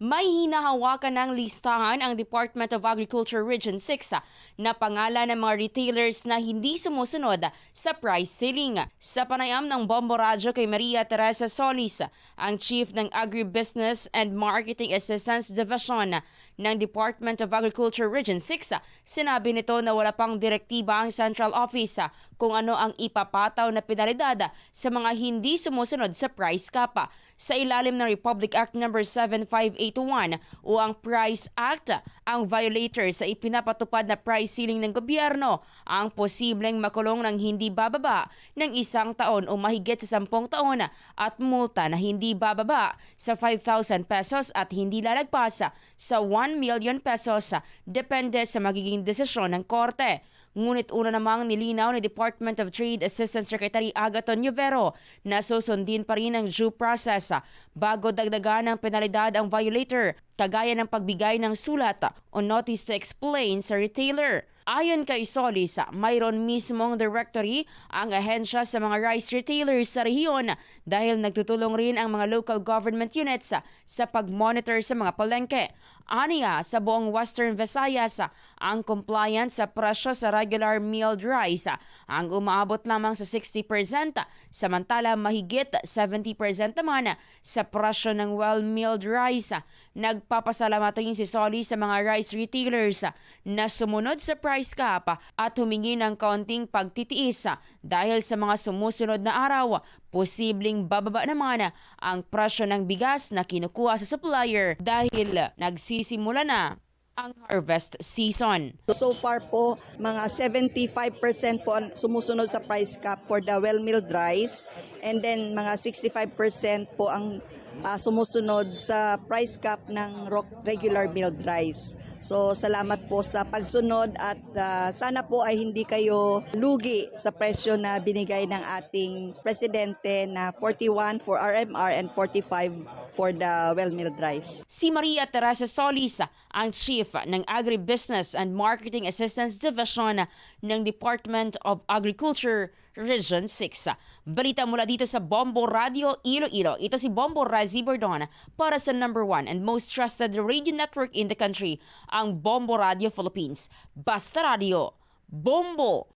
May hinahawakan ng listahan ang Department of Agriculture Region 6 ah, na pangalan ng mga retailers na hindi sumusunod sa price ceiling. Sa panayam ng Bombo Radyo kay Maria Teresa Solis, ang Chief ng Agribusiness and Marketing Assistance Division ng Department of Agriculture Region 6, sinabi nito na wala pang direktiba ang Central Office ah, kung ano ang ipapataw na penalidad sa mga hindi sumusunod sa price cap. Sa ilalim ng Republic Act No. 7581 o ang Price Act, ang violator sa ipinapatupad na price ceiling ng gobyerno ang posibleng makulong ng hindi bababa ng isang taon o mahigit sa sampung taon at multa na hindi bababa sa 5,000 pesos at hindi lalagpas sa 1 million pesos depende sa magiging desisyon ng korte. Ngunit una namang nilinaw ni Department of Trade Assistant Secretary Agaton Yuvero na susundin pa rin ang due process bago dagdagan ng penalidad ang violator kagaya ng pagbigay ng sulat o notice to explain sa retailer. Ayon kay Solis, mayroon mismong directory ang ahensya sa mga rice retailers sa rehiyon dahil nagtutulong rin ang mga local government units sa pag-monitor sa mga palengke. Aniya, sa buong Western Visayas, ang compliance sa presyo sa regular milled rice ang umaabot lamang sa 60%, samantala mahigit 70% naman sa presyo ng well-milled rice. Nagpapasalamat rin si Soli sa mga rice retailers na sumunod sa price cap at humingi ng kaunting pagtitiis dahil sa mga sumusunod na araw, posibleng bababa naman ang presyo ng bigas na kinukuha sa supplier dahil nagsisimula na ang harvest season. So far po, mga 75% po ang sumusunod sa price cap for the well-milled rice and then mga 65% po ang ah, sumusunod sa price cap ng regular milled rice. So salamat po sa pagsunod at ah, sana po ay hindi kayo lugi sa presyo na binigay ng ating presidente na 41 for RMR and 45 for the well-milled rice. Si Maria Teresa Solis, ang Chief ng Agribusiness and Marketing Assistance Division ng Department of Agriculture Region 6. Balita mula dito sa Bombo Radio Iloilo. Ito si Bombo Razi Bordon para sa number one and most trusted radio network in the country, ang Bombo Radio Philippines. Basta Radio, Bombo!